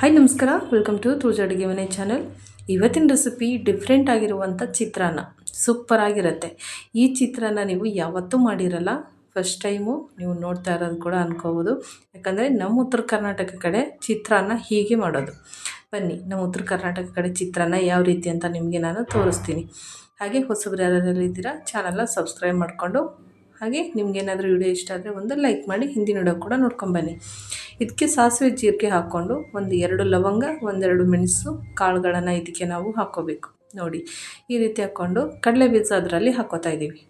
Hi ನಮಸ್ಕಾರ. Welcome to ತುಳಜ ಅಡುಗೆ ಮನೆ ಚಾನಲ್ ಇವತ್ತಿನ ರೆಸಿಪಿ ಡಿಫ್ರೆಂಟ್ ಆಗಿರುವಂಥ ಚಿತ್ರಾನ್ನ. ಸೂಪರ್ ಆಗಿರುತ್ತೆ. ಈ ಚಿತ್ರಾನ್ನ ನೀವು ಯಾವತ್ತೂ ಮಾಡಿರಲ್ಲ. ಫಸ್ಟ್ ಟೈಮು ನೀವು ನೋಡ್ತಾ ಇರೋದು ಕೂಡ ಅನ್ಕೋಬೋದು. ಯಾಕಂದರೆ ನಮ್ಮ ಉತ್ತರ ಕರ್ನಾಟಕ ಕಡೆ ಚಿತ್ರಾನ್ನ ಹೀಗೆ ಮಾಡೋದು. ಬನ್ನಿ, ನಮ್ಮ ಉತ್ತರ ಕರ್ನಾಟಕ ಕಡೆ ಚಿತ್ರಾನ್ನ ಯಾವ ರೀತಿ ಅಂತ ನಿಮಗೆ ನಾನು ತೋರಿಸ್ತೀನಿ. ಹಾಗೆ ಹೊಸಬ್ರು ಯಾರು ಇದ್ದೀರಾ ಚಾನಲ್ನ ಸಬ್ಸ್ಕ್ರೈಬ್ ಮಾಡಿಕೊಂಡು ಹಾಗೆ ನಿಮ್ಗೇನಾದರೂ ವಿಡಿಯೋ ಇಷ್ಟ ಆದರೆ ಒಂದು ಲೈಕ್ ಮಾಡಿ ಹಿಂದಿನ ವಿಡಿಯೋ ಕೂಡ ನೋಡ್ಕೊಂಬನ್ನಿ ಇದಕ್ಕೆ ಸಾಸಿವೆ ಜೀರಿಗೆ ಹಾಕ್ಕೊಂಡು ಒಂದು ಎರಡು ಲವಂಗ, ಒಂದೆರಡು ಮೆಣಸು, ಕಾಳುಗಳನ್ನು ಇದಕ್ಕೆ ನಾವು ಹಾಕ್ಕೋಬೇಕು. ನೋಡಿ, ಈ ರೀತಿ ಹಾಕ್ಕೊಂಡು ಕಡಲೆ ಬೀಜ ಅದರಲ್ಲಿ ಹಾಕೋತಾ ಇದ್ದೀವಿ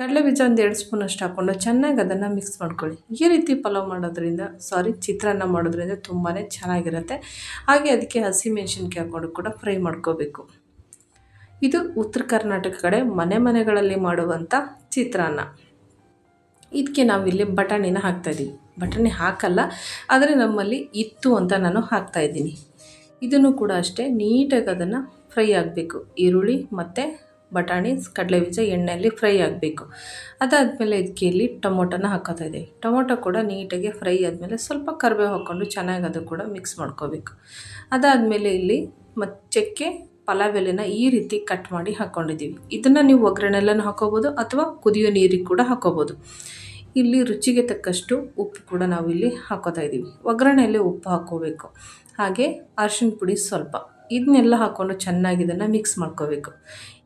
ಕಡಲೆ ಬೀಜ ಒಂದು ಎರಡು ಸ್ಪೂನಷ್ಟು ಹಾಕ್ಕೊಂಡು ಚೆನ್ನಾಗಿ ಅದನ್ನು ಮಿಕ್ಸ್ ಮಾಡ್ಕೊಳ್ಳಿ. ಈ ರೀತಿ ಪಲಾವ್ ಮಾಡೋದ್ರಿಂದ ಸಾರಿ ಚಿತ್ರಾನ್ನ ಮಾಡೋದ್ರಿಂದ ತುಂಬಾ ಚೆನ್ನಾಗಿರುತ್ತೆ. ಹಾಗೆ ಅದಕ್ಕೆ ಹಸಿ ಮೆಣಸಿನ್ಕಾಯಿ ಹಾಕ್ಕೊಂಡು ಕೂಡ ಫ್ರೈ ಮಾಡ್ಕೋಬೇಕು. ಇದು ಉತ್ತರ ಕರ್ನಾಟಕ ಕಡೆ ಮನೆ ಮನೆಗಳಲ್ಲಿ ಮಾಡುವಂಥ ಚಿತ್ರಾನ್ನ. ಇದಕ್ಕೆ ನಾವಿಲ್ಲಿ ಬಟಾಣಿನ ಹಾಕ್ತಾಯಿದ್ದೀವಿ ಬಟಾಣಿ ಹಾಕಲ್ಲ, ಆದರೆ ನಮ್ಮಲ್ಲಿ ಇತ್ತು ಅಂತ ನಾನು ಹಾಕ್ತಾಯಿದ್ದೀನಿ ಇದನ್ನು ಕೂಡ ಅಷ್ಟೇ ನೀಟಾಗಿ ಅದನ್ನು ಫ್ರೈ ಆಗಬೇಕು. ಈರುಳ್ಳಿ ಮತ್ತು ಬಟಾಣಿ ಕಡಲೆ ಬೀಜ ಎಣ್ಣೆಯಲ್ಲಿ ಫ್ರೈ ಆಗಬೇಕು. ಅದಾದಮೇಲೆ ಇದಕ್ಕೆ ಇಲ್ಲಿ ಟೊಮೊಟೊನ ಹಾಕೋತಾ ಇದ್ದೀವಿ ಟೊಮೊಟೊ ಕೂಡ ನೀಟಾಗಿ ಫ್ರೈ ಆದಮೇಲೆ ಸ್ವಲ್ಪ ಕರಿಬೇವು ಹಾಕ್ಕೊಂಡು ಚೆನ್ನಾಗಿ ಅದು ಕೂಡ ಮಿಕ್ಸ್ ಮಾಡ್ಕೋಬೇಕು. ಅದಾದಮೇಲೆ ಇಲ್ಲಿ ಮತ್ತು ಚಕ್ಕೆ ಪಲಾವ್ ಎಲೆನ ಈ ರೀತಿ ಕಟ್ ಮಾಡಿ ಹಾಕ್ಕೊಂಡಿದ್ದೀವಿ ಇದನ್ನು ನೀವು ಒಗ್ಗರಣೆಲ್ಲನೂ ಹಾಕೋಬೋದು ಅಥವಾ ಕುದಿಯೋ ನೀರಿಗೆ ಕೂಡ ಹಾಕೋಬೋದು. ಇಲ್ಲಿ ರುಚಿಗೆ ತಕ್ಕಷ್ಟು ಉಪ್ಪು ಕೂಡ ನಾವು ಇಲ್ಲಿ ಹಾಕೋತಾ ಇದ್ದೀವಿ. ಒಗ್ಗರಣೆಯಲ್ಲಿ ಉಪ್ಪು ಹಾಕೋಬೇಕು. ಹಾಗೆ ಅರ್ಶಿನ ಪುಡಿ ಸ್ವಲ್ಪ. ಇದನ್ನೆಲ್ಲ ಹಾಕ್ಕೊಂಡು ಚೆನ್ನಾಗಿ ಇದನ್ನು ಮಿಕ್ಸ್ ಮಾಡ್ಕೋಬೇಕು.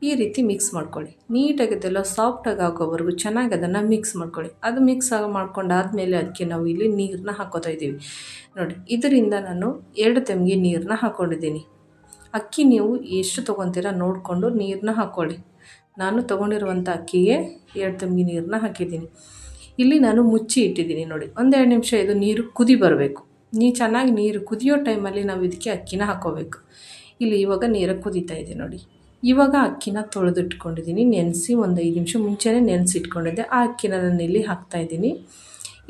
ಈ ರೀತಿ ಮಿಕ್ಸ್ ಮಾಡ್ಕೊಳ್ಳಿ. ನೀಟಾಗಿ ಸಾಫ್ಟಾಗಿ ಹಾಕೋವರೆಗೂ ಚೆನ್ನಾಗಿ ಅದನ್ನು ಮಿಕ್ಸ್ ಮಾಡ್ಕೊಳ್ಳಿ. ಅದು ಮಿಕ್ಸ್ ಆಗಿ ಮಾಡ್ಕೊಂಡಾದಮೇಲೆ ಅದಕ್ಕೆ ನಾವು ಇಲ್ಲಿ ನೀರನ್ನ ಹಾಕೋತಾ ಇದ್ದೀವಿ. ನೋಡಿ, ಇದರಿಂದ ನಾನು ಎರಡು ತೆಮ್ಗೆ ನೀರನ್ನ ಹಾಕ್ಕೊಂಡಿದ್ದೀನಿ ಅಕ್ಕಿ ನೀವು ಎಷ್ಟು ತೊಗೊತೀರ ನೋಡಿಕೊಂಡು ನೀರನ್ನ ಹಾಕ್ಕೊಳ್ಳಿ ನಾನು ತೊಗೊಂಡಿರುವಂಥ ಅಕ್ಕಿಗೆ ಎರಡು ತಂಬಿ ನೀರನ್ನ ಹಾಕಿದ್ದೀನಿ. ಇಲ್ಲಿ ನಾನು ಮುಚ್ಚಿ ಇಟ್ಟಿದ್ದೀನಿ ನೋಡಿ. ಒಂದೆರಡು ನಿಮಿಷ ಇದು ನೀರು ಕುದಿ ಬರಬೇಕು. ನೀ ಚೆನ್ನಾಗಿ ನೀರು ಕುದಿಯೋ ಟೈಮಲ್ಲಿ ನಾವು ಇದಕ್ಕೆ ಅಕ್ಕಿನ ಹಾಕೋಬೇಕು. ಇಲ್ಲಿ ಇವಾಗ ನೀರು ಕುದೀತಾ ಇದೆ ನೋಡಿ. ಇವಾಗ ಅಕ್ಕಿನ ತೊಳೆದಿಟ್ಕೊಂಡಿದ್ದೀನಿ. ನೆನೆಸಿ ಒಂದು ಐದು ನಿಮಿಷ ಮುಂಚೆನೇ ನೆನೆಸಿಟ್ಕೊಂಡಿದ್ದೆ. ಆ ಅಕ್ಕಿನ ನಾನು ಇಲ್ಲಿ ಹಾಕ್ತಾಯಿದ್ದೀನಿ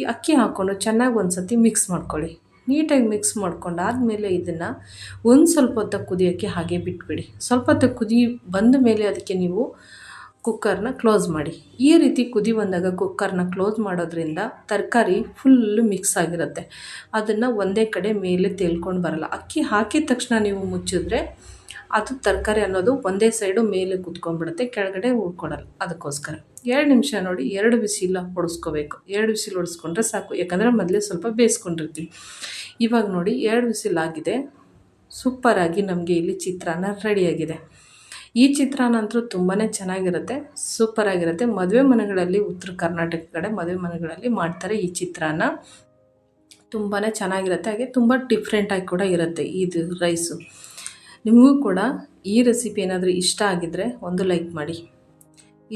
ಈ ಅಕ್ಕಿ ಹಾಕ್ಕೊಂಡು ಚೆನ್ನಾಗಿ ಒಂದು ಸತಿ ಮಿಕ್ಸ್ ಮಾಡ್ಕೊಳ್ಳಿ. ನೀಟಾಗಿ ಮಿಕ್ಸ್ ಮಾಡ್ಕೊಂಡು ಆದಮೇಲೆ ಇದನ್ನು ಒಂದು ಸ್ವಲ್ಪ ಹೊತ್ತು ಕುದಿಯೋಕ್ಕೆ ಹಾಗೆ ಬಿಟ್ಬಿಡಿ. ಸ್ವಲ್ಪ ಹೊತ್ತು ಕುದಿ ಬಂದ ಮೇಲೆ ಅದಕ್ಕೆ ನೀವು ಕುಕ್ಕರ್ನ ಕ್ಲೋಸ್ ಮಾಡಿ. ಈ ರೀತಿ ಕುದಿ ಬಂದಾಗ ಕುಕ್ಕರ್ನ ಕ್ಲೋಸ್ ಮಾಡೋದ್ರಿಂದ ತರಕಾರಿ ಫುಲ್ಲು ಮಿಕ್ಸ್ ಆಗಿರುತ್ತೆ. ಅದನ್ನು ಒಂದೇ ಕಡೆ ಮೇಲೆ ತೇಲ್ಕೊಂಡು ಬರಲ್ಲ. ಅಕ್ಕಿ ಹಾಕಿದ ತಕ್ಷಣ ನೀವು ಮುಚ್ಚಿದ್ರೆ ಅದು ತರಕಾರಿ ಅನ್ನೋದು ಒಂದೇ ಸೈಡು ಮೇಲೆ ಕುತ್ಕೊಂಡ್ಬಿಡುತ್ತೆ, ಕೆಳಗಡೆ ಉಳ್ಕೊಡಲ್ಲ ಅದಕ್ಕೋಸ್ಕರ ಎರಡು ನಿಮಿಷ ನೋಡಿ, ಎರಡು ಬಿಸಿಲ ಹೊಡಿಸ್ಕೋಬೇಕು. ಎರಡು ಬಿಸಿಲು ಹೊಡಿಸ್ಕೊಂಡ್ರೆ ಸಾಕು. ಯಾಕಂದರೆ ಮೊದಲೇ ಸ್ವಲ್ಪ ಬೇಯಿಸ್ಕೊಂಡಿರ್ತೀವಿ. ಇವಾಗ ನೋಡಿ, ಎರಡು ಬಿಸಿಲಾಗಿದೆ. ಸೂಪರಾಗಿ ನಮಗೆ ಇಲ್ಲಿ ಚಿತ್ರಾನ್ನ ರೆಡಿಯಾಗಿದೆ. ಈ ಚಿತ್ರಾನ್ನ ಅಂತೂ ತುಂಬಾ ಚೆನ್ನಾಗಿರುತ್ತೆ, ಸೂಪರಾಗಿರುತ್ತೆ. ಮದುವೆ ಮನೆಗಳಲ್ಲಿ ಉತ್ತರ ಕರ್ನಾಟಕ ಕಡೆ ಮದುವೆ ಮನೆಗಳಲ್ಲಿ ಮಾಡ್ತಾರೆ ಈ ಚಿತ್ರಾನ್ನ. ತುಂಬಾ ಚೆನ್ನಾಗಿರುತ್ತೆ. ಹಾಗೆ ತುಂಬ ಡಿಫ್ರೆಂಟಾಗಿ ಕೂಡ ಇರುತ್ತೆ ಇದು ರೈಸು ನಿಮಗೂ ಕೂಡ ಈ ರೆಸಿಪಿ ಏನಾದರೂ ಇಷ್ಟ ಆಗಿದ್ದರೆ ಒಂದು ಲೈಕ್ ಮಾಡಿ.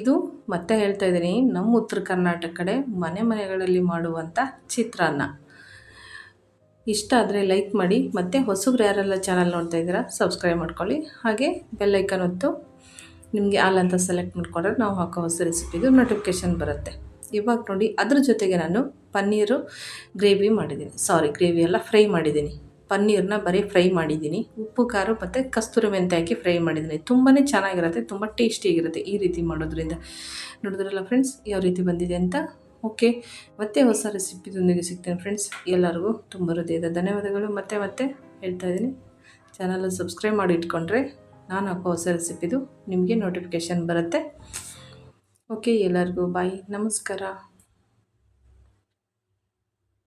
ಇದು ಮತ್ತೆ ಹೇಳ್ತಾ ಇದ್ದೀನಿ, ನಮ್ಮ ಉತ್ತರ ಕರ್ನಾಟಕ ಕಡೆ ಮನೆ ಮನೆಗಳಲ್ಲಿ ಮಾಡುವಂಥ ಚಿತ್ರಾನ್ನ. ಇಷ್ಟ ಆದರೆ ಲೈಕ್ ಮಾಡಿ, ಮತ್ತು ಹೊಸಬ್ರು ಯಾರೆಲ್ಲ ಚಾನಲ್ ನೋಡ್ತಾ ಇದ್ದೀರಾ ಸಬ್ಸ್ಕ್ರೈಬ್ ಮಾಡ್ಕೊಳ್ಳಿ. ಹಾಗೆ ಬೆಲ್ಲೈಕನ್ ಹೊತ್ತು ನಿಮಗೆ ಆಲ್ ಅಂತ ಸೆಲೆಕ್ಟ್ ಮಾಡಿಕೊಂಡ್ರೆ ನಾವು ಹಾಕೋ ಹೊಸ ರೆಸಿಪಿದು ನೋಟಿಫಿಕೇಷನ್ ಬರುತ್ತೆ. ಇವಾಗ ನೋಡಿ, ಅದ್ರ ಜೊತೆಗೆ ನಾನು ಪನ್ನೀರು ಗ್ರೇವಿ ಮಾಡಿದ್ದೀನಿ. ಸಾರಿ ಗ್ರೇವಿ ಎಲ್ಲ ಫ್ರೈ ಮಾಡಿದ್ದೀನಿ. ಪನ್ನೀರನ್ನ ಬರೀ ಫ್ರೈ ಮಾಡಿದ್ದೀನಿ. ಉಪ್ಪು, ಖಾರ ಮತ್ತು ಕಸ್ತೂರಿ ಮೆಂತೆ ಹಾಕಿ ಫ್ರೈ ಮಾಡಿದ್ದೀನಿ. ತುಂಬಾ ಚೆನ್ನಾಗಿರುತ್ತೆ, ತುಂಬ ಟೇಸ್ಟಿಯಾಗಿರುತ್ತೆ ಈ ರೀತಿ ಮಾಡೋದ್ರಿಂದ. ನೋಡಿದ್ರಲ್ಲ ಫ್ರೆಂಡ್ಸ್, ಯಾವ ರೀತಿ ಬಂದಿದೆ ಅಂತ? ಓಕೆ, ಮತ್ತೆ ಹೊಸ ರೆಸಿಪಿದೊಂದಿಗೆ ಸಿಗ್ತೇನೆ ಫ್ರೆಂಡ್ಸ್. ಎಲ್ಲರಿಗೂ ತುಂಬ ಹೃದಯದ ಧನ್ಯವಾದಗಳು. ಮತ್ತೆ ಮತ್ತೆ ಹೇಳ್ತಾ ಇದ್ದೀನಿ. ಚಾನಲ್ ಸಬ್ಸ್ಕ್ರೈಬ್ ಮಾಡಿ ಇಟ್ಕೊಂಡ್ರೆ ನಾನು ಹಾಕೋ ಹೊಸ ರೆಸಿಪಿದು ನಿಮಗೆ ನೋಟಿಫಿಕೇಷನ್ ಬರುತ್ತೆ. ಓಕೆ, ಎಲ್ಲರಿಗೂ ಬಾಯ್. ನಮಸ್ಕಾರ.